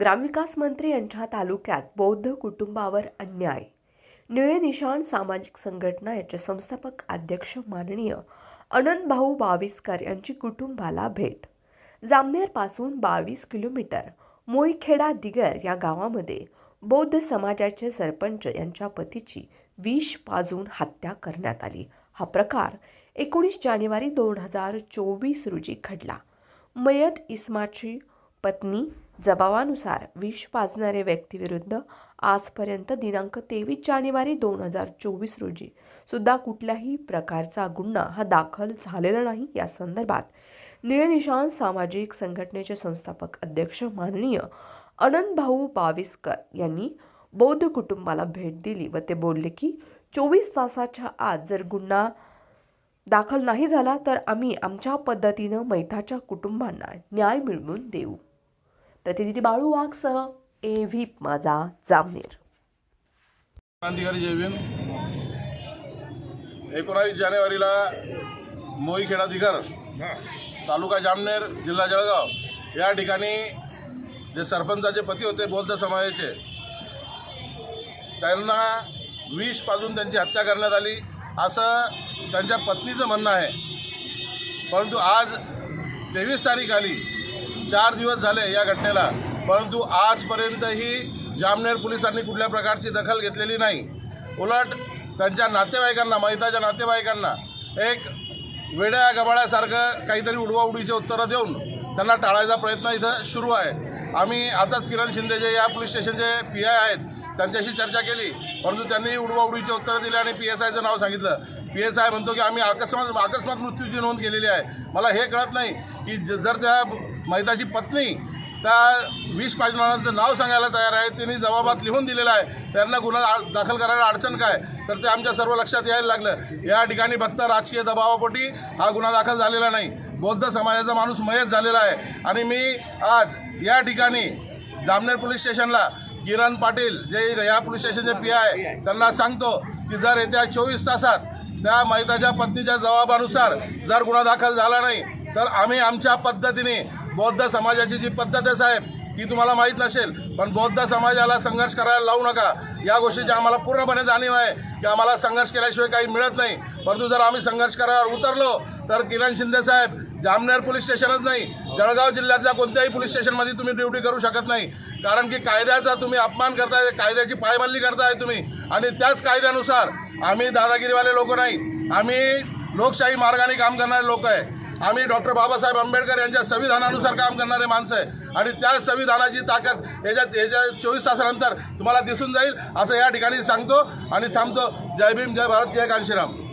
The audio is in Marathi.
ग्रामविकास मंत्री यांच्या तालुक्यात बौद्ध कुटुंबावर अन्याय. निळे निशाण सामाजिक संघटना याचे संस्थापक अध्यक्ष माननीय अनंत भाऊ बावीसकर यांची कुटुंबाला भेट. जामनेरपासून बावीस किलोमीटर मोईखेडा दिगर या गावामध्ये बौद्ध समाजाचे सरपंच यांच्या पतीची विष पाजून हत्या करण्यात आली. हा प्रकार एकोणीस जानेवारी दोन हजार चोवीस रोजी घडला. मयत इस्माची पत्नी जबावानुसार विष पाजणाऱ्या व्यक्तीविरुद्ध आजपर्यंत दिनांक तेवीस जानेवारी दोन हजार चोवीस रोजी सुद्धा कुठल्याही प्रकारचा गुन्हा हा दाखल झालेला नाही. या संदर्भात निळनिशान सामाजिक संघटनेचे संस्थापक अध्यक्ष माननीय अनंत भाऊ बाविस्कर यांनी बौद्ध कुटुंबाला भेट दिली व ते बोलले की चोवीस तासाच्या आत जर गुन्हा दाखल नाही झाला तर आम्ही आमच्या पद्धतीनं मैथाच्या कुटुंबांना न्याय मिळवून देऊ. प्रतिनिधी बाळू वाघसह ए व्ही माझा जामनेर. क्रांतिकारी जय एकोणावीस जानेवारीला मोई खेडाधिकार तालुका जामनेर जिल्हा जळगाव. या ठिकाणी जे सरपंचाचे पती होते बौद्ध समाजाचे त्यांना विष पाजून त्यांची हत्या करण्यात आली. असं त्यांच्या पत्नीचं म्हणणं आहे. परंतु आज तेवीस तारीख आली. चार दिवस झाले या घटनेला परंतु आजपर्यंतही जामनेर पोलिसांनी कुठल्या प्रकारची दखल घेतलेली नाही. उलट त्यांच्या नातेवाईकांना महिताच्या नातेवाईकांना एक वेड्या गबाळ्यासारखं काहीतरी उडवाउडीचे उत्तरं देऊन त्यांना टाळायचा प्रयत्न इथं सुरू आहे. आम्ही आताच किरण शिंदे जे या पोलीस स्टेशनचे पी आय आहेत त्यांच्याशी चर्चा केली परंतु त्यांनी उडवाउडीचे उत्तरं दिले आणि पी एस आयचं नाव सांगितलं. पी एस आय म्हणतो की आम्ही अकस्मात अकस्मात मृत्यूची नोंद केलेली आहे. मला हे कळत नाही. की ज- जर त्या महिताची पत्नी त्या वीस पाजणाऱ्यांचं नाव सांगायला तयार आहे त्यांनी जबाबात लिहून दिलेला आहे त्यांना गुन्हा दाखल करायला अडचण काय? तर ते आमच्या सर्व लक्षात यायला लागलं. या ठिकाणी फक्त राजकीय दबावापोटी हा गुन्हा दाखल झालेला नाही. बौद्ध समाजाचा माणूस मयत झालेला आहे. आणि मी आज या ठिकाणी जामनेर पोलीस स्टेशनला किरण पाटील जे या पोलीस स्टेशनचे पी आहे त्यांना सांगतो की जर येत्या चोवीस तासात त्या महिताच्या पत्नीच्या जबाबानुसार जर गुन्हा दाखल झाला नाही तर आम्ही आमच्या पद्धतीने बौद्ध समाजाची जी पद्धत आहे साहेब ती तुम्हाला माहीत नसेल पण बौद्ध समाजाला संघर्ष करायला लावू नका. या गोष्टीची आम्हाला पूर्णपणे जाणीव आहे की आम्हाला संघर्ष केल्याशिवाय काही मिळत नाही. परंतु जर आम्ही संघर्ष करायला उतरलो तर किरण शिंदे साहेब जामनेर पोलीस स्टेशनच नाही. जळगाव जिल्ह्यातल्या कोणत्याही पोलीस स्टेशनमध्ये तुम्ही ड्युटी करू शकत नाही. कारण की कायद्याचा तुम्ही अपमान करताय कायद्याची पायमल्ली करताय तुम्ही. आणि त्याच कायद्यानुसार आम्ही दादागिरीवाले लोक नाही. आम्ही लोकशाही मार्गाने काम करणारे लोक आहे. आम्ही डॉक्टर बाबासाहेब आंबेडकर यांच्या संविधानानुसार काम करणारे माणसं आहे. आणि त्या संविधानाची ताकद याच्यात याच्या चोवीस तासानंतर तुम्हाला दिसून जाईल असं या ठिकाणी सांगतो. आणि थांबतो. जय भीम जय भारत जय कांशीराम.